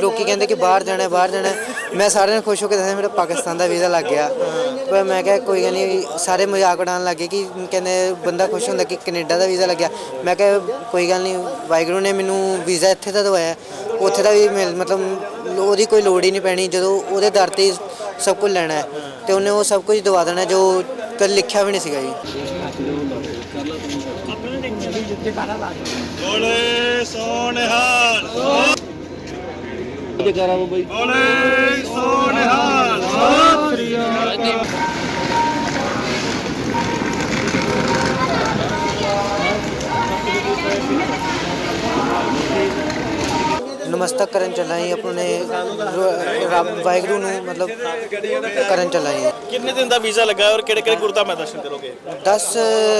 ਲੋਕੀ ਕਹਿੰਦੇ ਕਿ ਬਾਹਰ ਜਾਣਾ ਬਾਹਰ ਜਾਣਾ ਮੈਂ ਸਾਰਿਆਂ ਨੂੰ ਖੁਸ਼ ਹੋ ਕੇ ਦੱਸਿਆ ਮੇਰਾ ਪਾਕਿਸਤਾਨ ਦਾ ਵੀਜ਼ਾ ਲੱਗ ਗਿਆ। ਪਰ ਮੈਂ ਕਿਹਾ, ਕੋਈ ਗੱਲ ਨਹੀਂ, ਸਾਰੇ ਮਜ਼ਾਕ ਉਡਾਉਣ ਲੱਗੇ ਕਿ ਕਹਿੰਦੇ ਬੰਦਾ ਖੁਸ਼ ਹੁੰਦਾ ਕਿ ਕੈਨੇਡਾ ਦਾ ਵੀਜ਼ਾ ਲੱਗਿਆ। ਮੈਂ ਕਿਹਾ, ਕੋਈ ਗੱਲ ਨਹੀਂ, ਵਾਹਿਗੁਰੂ ਨੇ ਮੈਨੂੰ ਵੀਜ਼ਾ ਇੱਥੇ ਦਾ ਦਵਾਇਆ। ਉੱਥੇ ਦਾ ਵੀ ਮਿਲ, ਮਤਲਬ ਉਹਦੀ ਕੋਈ ਲੋੜ ਹੀ ਨਹੀਂ ਪੈਣੀ, ਜਦੋਂ ਉਹਦੇ ਦਰ ਤੇ ਸਭ ਕੁਝ ਲੈਣਾ ਹੈ। ਤੇ ਉਹਨੇ ਉਹ ਸਭ ਕੁਝ ਦਵਾ ਦੇਣਾ, ਜੋ ਕਦੇ ਲਿਖਿਆ ਵੀ ਨਹੀਂ ਸੀਗਾ ਜੀ। ਬੋਲੇ ਸੋਨਿਹਾਲ ਜਗਾਰਾ ਬਾਈ। ਬੋਲੇ ਸੋਨਿਹਾਲ। ਨਮਸਤਕ ਕਰਨ ਚੱਲਾ ਜੀ ਆਪਣੇ ਵਾਹਿਗੁਰੂ ਨੂੰ ਮਤਲਬ ਕਰਨ ਚੱਲਾ ਜੀ। ਕਿੰਨੇ ਦਿਨ ਦਾ ਵੀਜ਼ਾ ਲੱਗਾ ਔਰ ਕਿਹੜੇ ਕਿਹੜੇ ਗੁਰਦਾ ਮੈਂ ਦਰਸ਼ਨ ਕਰੋਗੇ? 10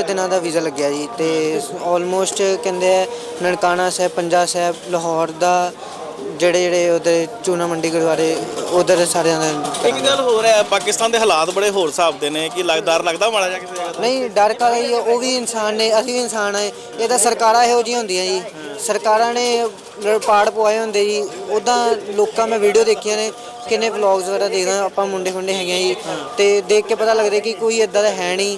ਦਿਨਾਂ ਦਾ ਵੀਜ਼ਾ ਲੱਗਿਆ ਜੀ ਤੇ ਆਲਮੋਸਟ ਕਹਿੰਦੇ ਆ ਨਨਕਾਣਾ ਸਾਹਿਬ ਪੰਜਾ ਸਾਹਿਬ ਲਾਹੌਰ ਦਾ ਜਿਹੜੇ ਜਿਹੜੇ ਉਹਦੇ ਚੂਨਾ ਮੰਡੀ ਗੁਰਦੁਆਰੇ ਉਧਰ ਸਾਰਿਆਂ ਦਾ ਇੱਕ ਗੱਲ ਹੋ ਰਿਹਾ ਪਾਕਿਸਤਾਨ ਦੇ ਹਾਲਾਤ ਬੜੇ ਹੋਰ ਹਿਸਾਬ ਦੇ ਨੇ ਕਿ ਲੱਗਦਾਰ ਲੱਗਦਾ ਮਾੜਾ ਜਿਹਾ ਕਿਸੇ ਜਗ੍ਹਾ ਤੇ? ਨਹੀਂ ਡਰ ਕਾ ਹੀ ਹੈ, ਉਹ ਵੀ ਇਨਸਾਨ ਨੇ ਅਸੀਂ ਵੀ ਇਨਸਾਨ ਆ ਇਹ ਤਾਂ ਸਰਕਾਰਾਂ ਇਹੋ ਜਿਹੀਆਂ ਹੁੰਦੀਆਂ ਜੀ ਸਰਕਾਰਾਂ ਨੇ ਲ- ਪਾੜ ਪਵਾਏ ਹੁੰਦੇ ਜੀ ਉਦਾਂ ਲੋਕਾਂ ਮੈਂ ਵੀਡੀਓ ਦੇਖੀਆਂ ਨੇ ਕਿੰਨੇ ਵਲੌਗਸ ਵਗੈਰਾ ਦੇਖਦਾ ਆਪਾਂ ਮੁੰਡੇ ਖੁੰਡੇ ਹੈਗੇ ਆ ਜੀ ਤੇ ਦੇਖ ਕੇ ਪਤਾ ਲੱਗਦਾ ਕਿ ਕੋਈ ਇਦਾਂ ਦਾ ਹੈ ਨਹੀਂ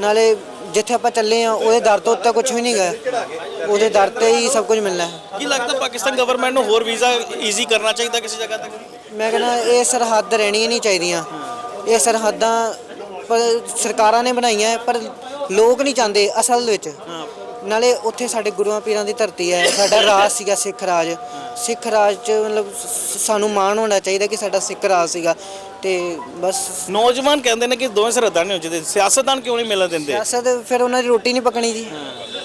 ਨਾਲੇ ਜਿੱਥੇ ਆਪਾਂ ਚੱਲੇ ਆ ਉਹਦੇ ਦਰ ਤੋਂ ਉੱਤੇ ਕੁਝ ਵੀ ਨਹੀਂ ਗਾ ਉਹਦੇ ਦਰ ਤੇ ਹੀ ਸਭ ਕੁਝ ਮਿਲਣਾ ਹੈ। ਕੀ ਲੱਗਦਾ ਪਾਕਿਸਤਾਨ ਗਵਰਨਮੈਂਟ ਨੂੰ ਹੋਰ ਵੀਜ਼ਾ ਈਜ਼ੀ ਕਰਨਾ ਚਾਹੀਦਾ ਕਿਸੇ ਜਗ੍ਹਾ ਤੇ? ਮੈਂ ਕਹਿੰਦਾ ਇਹ ਸਰਹੱਦ ਰਹਿਣੀਆਂ ਨਹੀਂ ਚਾਹੀਦੀਆਂ। ਇਹ ਸਰਹੱਦਾਂ ਪਰ ਸਰਕਾਰਾਂ ਨੇ ਬਣਾਈਆਂ ਹੈ, ਪਰ ਲੋਕ ਨਹੀਂ ਚਾਹੁੰਦੇ ਅਸਲ ਵਿੱਚ। ਨਾਲੇ ਉੱਥੇ ਸਾਡੇ ਗੁਰੂਆਂ ਪੀਰਾਂ ਦੀ ਧਰਤੀ ਹੈ ਸਾਡਾ ਰਾਜ ਸੀਗਾ ਸਿੱਖ ਰਾਜ। ਸਿੱਖ ਰਾਜ ਚ ਮਤਲਬ ਸ- ਸਾਨੂੰ ਮਾਣ ਹੋਣਾ ਚਾਹੀਦਾ ਕਿ ਸਾਡਾ ਸਿੱਖ ਰਾਜ ਸੀਗਾ। ਤੇ ਬਸ ਨੌਜਵਾਨ ਕਹਿੰਦੇ ਨੇ ਕਿ ਦੋਵੇਂ ਸਰਹੱਦਾਂ ਨਹੀਂ ਹੋ ਜਾਂਦੇ ਸਿਆਸਤਦਾਨ ਕਿਉਂ ਨਹੀਂ ਮਿਲਣ ਦਿੰਦੇ? ਸਿਆਸਤ ਫਿਰ ਉਹਨਾਂ ਦੀ ਰੋਟੀ ਨਹੀਂ ਪਕਣੀ ਜੀ।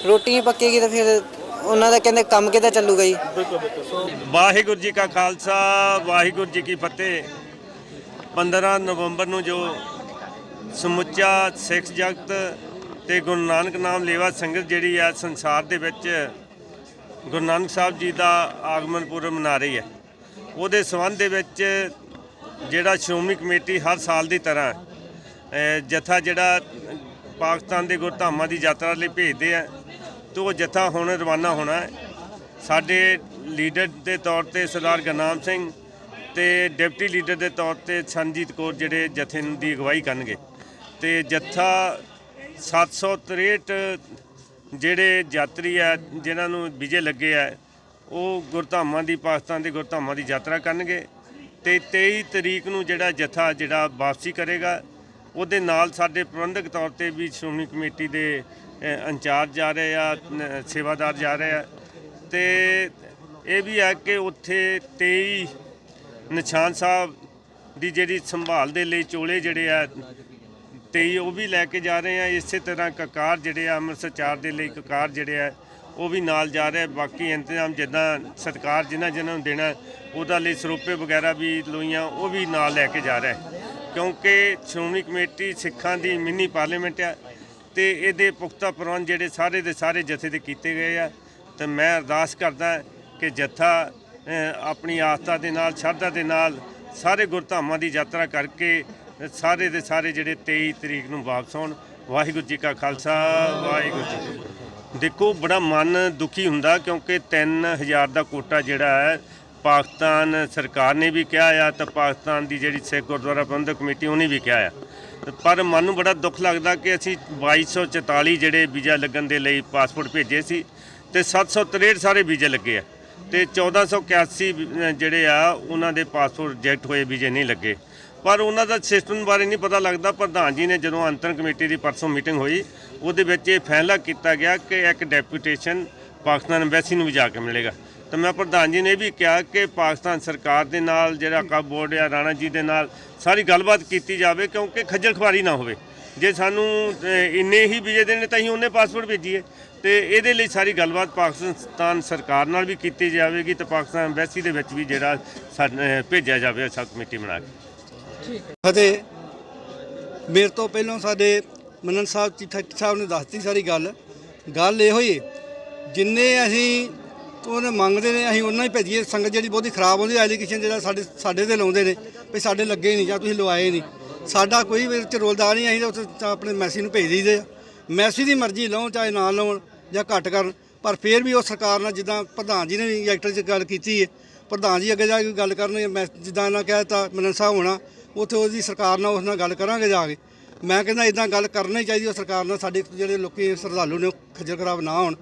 ਰੋਟੀ ਨਹੀਂ ਪੱਕੇਗੀ ਤਾਂ ਫਿਰ ਉਹਨਾਂ ਦਾ ਕਹਿੰਦੇ ਕੰਮ ਕਿੱਦਾਂ ਚੱਲੂਗਾ ਜੀ? ਵਾਹਿਗੁਰੂ ਜੀ ਕਾ ਖਾਲਸਾ ਵਾਹਿਗੁਰੂ ਜੀ ਕੀ ਫਤਿਹ। 15 ਨਵੰਬਰ ਨੂੰ ਜੋ ਸਮੁੱਚਾ ਸਿੱਖ ਜਗਤ ਤੇ ਗੁਰੂ ਨਾਨਕ ਨਾਮ ਲੇਵਾ ਸੰਗਤ ਜਿਹੜੀ ਹੈ ਸੰਸਾਰ ਦੇ ਵਿੱਚ ਗੁਰੂ ਨਾਨਕ ਸਾਹਿਬ ਜੀ ਦਾ ਆਗਮਨ ਪੁਰਬ ਮਨਾ ਰਹੀ ਹੈ। ਉਹਦੇ ਸੰਬੰਧ ਦੇ ਵਿੱਚ ਜਿਹੜਾ ਸ਼੍ਰੋਮਣੀ ਕਮੇਟੀ ਹਰ ਸਾਲ ਦੀ ਤਰ੍ਹਾਂ ਜਥਾ ਜਿਹੜਾ ਪਾਕਿਸਤਾਨ ਦੇ ਗੁਰਧਾਮਾਂ ਦੀ ਯਾਤਰਾ ਲਈ ਭੇਜਦੇ ਆ ਤੇ ਉਹ ਜਥਾ ਹੁਣ ਰਵਾਨਾ ਹੋਣਾ ਸਾਡੇ ਲੀਡਰ ਦੇ ਤੌਰ ਤੇ ਸਰਦਾਰ ਗੁਰਨਾਮ ਸਿੰਘ ਤੇ ਡਿਪਟੀ ਲੀਡਰ ਦੇ ਤੌਰ ਤੇ ਸੰਜੀਤ ਕੌਰ ਜਿਹੜੇ ਜਥੇ ਦੀ ਅਗਵਾਈ ਕਰਨਗੇ। ਤੇ ਜਥਾ 763 ਜਿਹੜੇ ਯਾਤਰੀ ਆ, ਜਿਨ੍ਹਾਂ ਨੂੰ ਵਿਜੇ ਲੱਗੇ ਆ, ਉਹ ਗੁਰਧਾਮਾਂ ਦੀ ਪਾਕਿਸਤਾਨ ਦੇ ਗੁਰਧਾਮਾਂ ਦੀ ਯਾਤਰਾ ਕਰਨਗੇ ਤੇ 23 ਤਰੀਕ ਨੂੰ ਜਿਹੜਾ ਜਥਾ, ਜਿਹੜਾ ਵਾਪਸੀ ਕਰੇਗਾ, ਉਹਦੇ ਨਾਲ ਸਾਡੇ ਪ੍ਰਬੰਧਕ ਤੌਰ ਤੇ ਵੀ ਸ਼੍ਰੋਮਣੀ ਕਮੇਟੀ ਦੇ ਇੰਚਾਰਜ ਜਾ ਰਹੇ ਆ ਸੇਵਾਦਾਰ ਜਾ ਰਹੇ ਆ ਤੇ ਇਹ ਵੀ ਹੈ ਕਿ ਉੱਥੇ 23 ਨਿਸ਼ਾਨ ਸਾਹਿਬ ਦੀ ਜਿਹੜੀ ਸੰਭਾਲ ਦੇ ਲਈ ਚੋਲੇ ਜਿਹੜੇ ਆ 23 ਉਹ ਵੀ ਲੈ ਕੇ ਜਾ ਰਹੇ ਆ, ਇਸੇ ਤਰ੍ਹਾਂ ਕਕਾਰ ਜਿਹੜੇ ਆ, ਅੰਮ੍ਰਿਤਸਰ ਚਾਰ ਦੇ ਲਈ ਕਕਾਰ ਜਿਹੜੇ ਆ, ਉਹ ਵੀ ਨਾਲ ਜਾ ਰਿਹਾ। ਬਾਕੀ ਇੰਤਜ਼ਾਮ ਜਿੱਦਾਂ ਸਤਕਾਰ ਜਿਨ੍ਹਾਂ ਜਿਨ੍ਹਾਂ ਨੂੰ ਦੇਣਾ, ਉਹਦਾ ਲਈ ਸਰੋਪੇ ਵਗੈਰਾ ਵੀ ਲੋਈਆਂ, ਉਹ ਵੀ ਨਾਲ ਲੈ ਕੇ ਜਾ ਰਿਹਾ ਕਿਉਂਕਿ ਸ਼੍ਰੋਮਣੀ ਕਮੇਟੀ ਸਿੱਖਾਂ ਦੀ ਮਿੰਨੀ ਪਾਰਲੀਮੈਂਟ ਆ ਤੇ ਇਹਦੇ ਪੁਖਤਾ ਪ੍ਰਬੰਧ ਜਿਹੜੇ ਸਾਰੇ ਦੇ ਸਾਰੇ ਜਥੇ ਦੇ ਕੀਤੇ ਗਏ ਆ। ਤੇ ਮੈਂ ਅਰਦਾਸ ਕਰਦਾ ਕਿ ਜਥਾ ਆਪਣੀ ਆਸਥਾ ਦੇ ਨਾਲ, ਸ਼ਰਧਾ ਦੇ ਨਾਲ ਸਾਰੇ ਗੁਰਧਾਮਾਂ ਦੀ ਯਾਤਰਾ ਕਰਕੇ ਸਾਰੇ ਦੇ ਸਾਰੇ ਜਿਹੜੇ 23 ਤਰੀਕ ਨੂੰ ਵਾਪਸ ਆਉਣ। ਵਾਹਿਗੁਰੂ ਜੀ ਕਾ ਖਾਲਸਾ, ਵਾਹਿਗੁਰੂ ਜੀ ਦੇਖੋ, ਬੜਾ ਮਨ ਦੁਖੀ ਹੁੰਦਾ ਕਿਉਂਕਿ 3000 ਦਾ ਕੋਟਾ ਜਿਹੜਾ ਹੈ, ਪਾਕਿਸਤਾਨ ਸਰਕਾਰ ਨੇ ਵੀ ਕਿਹਾ ਆ ਤੇ ਪਾਕਿਸਤਾਨ ਦੀ ਜਿਹੜੀ ਸਿੱਖ ਗੁਰਦੁਆਰਾ ਪ੍ਰਬੰਧਕ ਕਮੇਟੀ ਉਹਨੇ ਵੀ ਕਿਹਾ ਆ। ਪਰ ਮਨ ਨੂੰ ਬੜਾ ਦੁੱਖ ਲੱਗਦਾ ਕਿ ਅਸੀਂ 2244 ਜਿਹੜੇ ਵੀਜ਼ਾ ਲੱਗਣ ਦੇ ਲਈ ਪਾਸਪੋਰਟ ਭੇਜੇ ਸੀ ਤੇ 763 ਸਾਰੇ ਵੀਜ਼ੇ ਲੱਗੇ ਆ। ਤੇ 1481 ਵੀ- ਜਿਹੜੇ ਆ, ਉਹਨਾਂ ਦੇ ਪਾਸਪੋਰਟ ਰਿਜੈਕਟ ਹੋਏ ਵੀਜ਼ੇ ਨਹੀਂ ਲੱਗੇ। ਪਰ ਉਹਨਾਂ ਦਾ ਸਿਸਟਮ ਬਾਰੇ ਨਹੀਂ ਪਤਾ ਲੱਗਦਾ। ਪ੍ਰਧਾਨ ਜੀ ਨੇ ਜਦੋਂ ਅੰਤਰ ਕਮੇਟੀ ਦੀ ਪਰਸੋਂ ਮੀਟਿੰਗ ਹੋਈ, ਉਹਦੇ ਵਿੱਚ ਇਹ ਫੈਸਲਾ ਕੀਤਾ ਗਿਆ ਕਿ ਇੱਕ ਡੈਪੂਟੇਸ਼ਨ ਪਾਕਿਸਤਾਨ ਐਮਬੈਸੀ ਨੂੰ ਵੀ ਜਾ ਕੇ ਮਿਲੇਗਾ। ਤਾਂ ਮੈਂ ਪ੍ਰਧਾਨ ਜੀ ਨੇ ਇਹ ਵੀ ਕਿਹਾ ਕਿ ਪਾਕਿਸਤਾਨ ਸਰਕਾਰ ਦੇ ਨਾਲ, ਜਿਹੜਾ ਕਾ ਬੋਰਡ ਆ, ਰਾਣਾ ਜੀ ਦੇ ਨਾਲ ਸਾਰੀ ਗੱਲਬਾਤ ਕੀਤੀ ਜਾਵੇ, ਕਿਉਂਕਿ ਖੱਜਲ ਖੁਆਰੀ ਨਾ ਹੋਵੇ। ਜੇ ਸਾਨੂੰ ਇੰਨੇ ਹੀ ਵੀਜ਼ੇ ਦੇਣੇ, ਤਾਂ ਅਸੀਂ ਉਹਨੇ ਪਾਸਪੋਰਟ ਭੇਜੀਏ। ਤੇ ਇਹਦੇ ਲਈ ਸਾਰੀ ਗੱਲਬਾਤ ਪਾਕਿਸਤਾਨ ਸਰਕਾਰ ਨਾਲ ਵੀ ਕੀਤੀ ਜਾਵੇਗੀ ਤੇ ਪਾਕਿਸਤਾਨ ਐਮਬੈਸੀ ਦੇ ਵਿੱਚ ਵੀ ਜਿਹੜਾ ਸਾਨੂੰ, ਭੇਜਿਆ ਜਾਵੇ ਸਬ ਕਮੇਟੀ ਬਣਾ ਕੇ। ਫਤਿਹ ਮੇਰੇ ਤੋਂ ਪਹਿਲਾਂ ਸਾਡੇ ਮੰਨਨ ਸਾਹਿਬ ਚੀਠਾ ਸਾਹਿਬ ਨੇ ਦੱਸਤੀ ਸਾਰੀ ਗੱਲ। ਗੱਲ ਇਹੋ ਹੀ ਜਿੰਨੇ ਅਸੀਂ ਉਹਨੇ ਮੰਗਦੇ ਨੇ ਅਸੀਂ ਉਹਨਾਂ ਹੀ ਭੇਜੀਏ। ਸੰਗਤ ਜਿਹੜੀ ਬਹੁਤੀ ਖਰਾਬ ਹੁੰਦੀ ਐਲੀਗੇਸ਼ਨ ਜਿਹੜਾ ਸਾਡੇ ਸਾਡੇ ਤੇ ਲਾਉਂਦੇ ਨੇ ਵੀ ਸਾਡੇ ਲੱਗੇ ਨਹੀਂ ਜਾਂ ਤੁਸੀਂ ਲਵਾਏ ਨਹੀਂ। ਸਾਡਾ ਕੋਈ ਵੀ ਵਿੱਚ ਰੋਲਦਾ ਨਹੀਂ ਅਸੀਂ ਤਾਂ ਉੱਥੇ ਤਾਂ ਆਪਣੇ ਮੈਸੀ ਨੂੰ ਭੇਜ ਦਈਦੇ ਆ ਮੈਸੀ ਦੀ ਮਰਜ਼ੀ ਲਾਉਣ, ਚਾਹੇ ਨਾ ਲਾਉਣ ਜਾਂ ਘੱਟ ਕਰਨ, ਪਰ ਫਿਰ ਵੀ ਉਹ ਸਰਕਾਰ ਨਾਲ ਜਿੱਦਾਂ ਪ੍ਰਧਾਨ ਜੀ ਨੇ ਵੀ ਐਕਟਰ 'ਚ ਗੱਲ ਕੀਤੀ ਹੈ। ਪ੍ਰਧਾਨ ਜੀ ਅੱਗੇ ਜਾ ਕੇ ਗੱਲ ਕਰਨਗੇ ਮੈਂ ਜਿੱਦਾਂ ਇਹਨਾਂ ਕਹਿ ਦਿੱਤਾ, ਮਨਨ ਸਾਹਿਬ ਹੋਣਾ, ਉੱਥੇ ਉਹਦੀ ਸਰਕਾਰ ਨਾਲ ਉਸ ਨਾਲ ਗੱਲ ਕਰਾਂਗੇ ਜਾ ਕੇ। ਮੈਂ ਕਹਿੰਦਾ ਇਦਾਂ ਗੱਲ ਕਰਨੀ ਚਾਹੀਦੀ, ਉਹ ਸਰਕਾਰ ਨਾਲ ਸਾਡੇ ਜਿਹੜੇ ਲੋਕੀ ਸ਼ਰਧਾਲੂ ਨੇ, ਉਹ ਖੱਜਲ ਖਰਾਬ ਨਾ ਹੋਣ।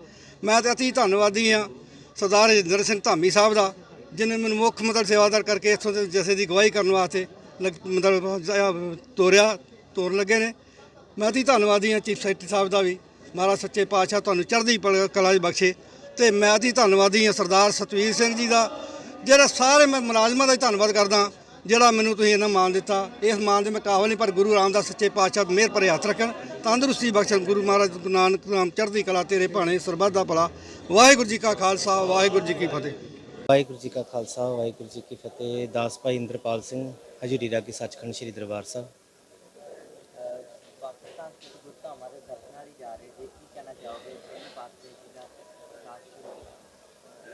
ਮੈਂ ਤੇ ਅਤੀ ਧੰਨਵਾਦੀ ਹਾਂ ਸਰਦਾਰ ਰਜਿੰਦਰ ਸਿੰਘ ਧਾਮੀ ਸਾਹਿਬ ਦਾ ਜਿਨੇ ਮੈਨੂੰ ਮੁੱਖ ਮਤਲਬ ਸੇਵਾਦਾਰ ਕਰਕੇ ਇੱਥੋਂ ਦੇ ਜਸੇ ਦੀ ਗਵਾਹੀ ਕਰਨ ਵਾਸਤੇ ਲੱਗ- ਮਤਲਬ ਤੋਰਿਆ ਤੋਰ ਲੱਗੇ ਨੇ। ਮੈਂ ਅਤੀ ਧੰਨਵਾਦੀ ਹਾਂ ਚੀਫ ਸੈਕਟਰੀ ਸਾਹਿਬ ਦਾ ਵੀ। ਮਹਾਰਾਜ ਸੱਚੇ ਪਾਤਸ਼ਾਹ ਤੁਹਾਨੂੰ ਚੜ੍ਹਦੀ ਪਲ- ਕਲਾ 'ਚ ਬਖਸ਼ੇ। ਤੇ ਮੈਂ ਅਤੀ ਧੰਨਵਾਦੀ ਹਾਂ ਸਰਦਾਰ ਸਤਵੀਰ ਸਿੰਘ ਜੀ ਦਾ। ਜਿਹੜਾ ਸਾਰੇ ਮੈਂ, ਮੁਲਾਜ਼ਮਾਂ ਦਾ ਹੀ ਧੰਨਵਾਦ ਕਰਦਾ ਜਿਹੜਾ ਮੈਨੂੰ ਤੁਸੀਂ ਇਹਨਾਂ ਮਾਨ ਦਿੱਤਾ। ਇਸ ਮਾਨ ਦੇ ਮੈਂ ਕਾਬਲ ਨਹੀਂ ਪਰ ਗੁਰੂ ਰਾਮਦਾਸ ਸੱਚੇ ਪਾਤਸ਼ਾਹ ਮਿਹਰ ਭਰੇ ਹੱਥ ਰੱਖਣ। ਤੰਦਰੁਸਤੀ ਬਖਸ਼ਣ। ਗੁਰੂ ਮਹਾਰਾਜ ਨਾਨਕ ਨਾਮ ਚੜ੍ਹਦੀ ਕਲਾ ਤੇਰੇ ਭਾਣੇ ਸਰਬੱਤ ਦਾ ਭਲਾ। ਵਾਹਿਗੁਰੂ ਜੀ ਕਾ ਖਾਲਸਾ, ਵਾਹਿਗੁਰੂ ਜੀ ਕੀ ਫਤਿਹ। ਵਾਹਿਗੁਰੂ ਜੀ ਕਾ ਖਾਲਸਾ, ਵਾਹਿਗੁਰੂ ਜੀ ਕੀ ਫਤਿਹ। ਦਾਸ ਭਾਈ ਇੰਦਰਪਾਲ ਸਿੰਘ, ਹਜੂਰੀ ਰਾਗੀ ਸੱਚਖੰਡ ਸ੍ਰੀ ਦਰਬਾਰ ਸਾਹਿਬ।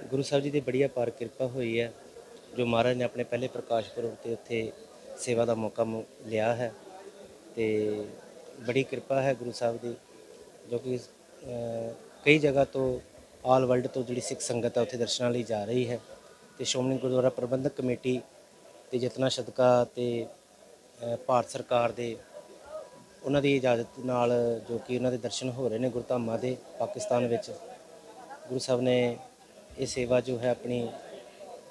ਗੁਰੂ ਸਾਹਿਬ ਜੀ ਦੀ ਬੜੀ ਅਪਾਰ ਕਿਰਪਾ ਹੋਈ ਹੈ, ਜੋ ਮਹਾਰਾਜ ਨੇ ਆਪਣੇ ਪਹਿਲੇ ਪ੍ਰਕਾਸ਼ ਪੁਰਬ ਤੇ ਉੱਥੇ ਸੇਵਾ ਦਾ ਮੌਕਾ ਮੁ- ਲਿਆ ਹੈ ਤੇ ਬੜੀ ਕਿਰਪਾ ਹੈ ਗੁਰੂ ਸਾਹਿਬ ਦੀ, ਜੋ ਕਿ ਕਈ ਜਗ੍ਹਾ ਤੋਂ ਆਲ ਵਰਲਡ ਤੋਂ ਜਿਹੜੀ ਸਿੱਖ ਸੰਗਤ ਹੈ ਉੱਥੇ ਦਰਸ਼ਨਾਂ ਲਈ ਜਾ ਰਹੀ ਹੈ ਤੇ ਸ਼੍ਰੋਮਣੀ ਗੁਰਦੁਆਰਾ ਪ੍ਰਬੰਧਕ ਕਮੇਟੀ ਤੇ ਜਤਨਾ ਸਦਕਾ ਤੇ ਭਾਰਤ ਸਰਕਾਰ ਦੇ ਉਹਨਾਂ ਦੀ ਇਜਾਜ਼ਤ ਨਾਲ ਜੋ ਕਿ ਉਹਨਾਂ ਦੇ ਦਰਸ਼ਨ ਹੋ ਰਹੇ ਨੇ ਗੁਰਧਾਮਾਂ ਦੇ ਪਾਕਿਸਤਾਨ ਵਿੱਚ, ਗੁਰੂ ਸਾਹਿਬ ਨੇ ਇਹ ਸੇਵਾ ਜੋ ਹੈ ਆਪਣੀ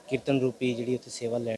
ਕੀਰਤਨ ਰੂਪੀ ਜਿਹੜੀ ਉੱਥੇ ਸੇਵਾ ਲੈ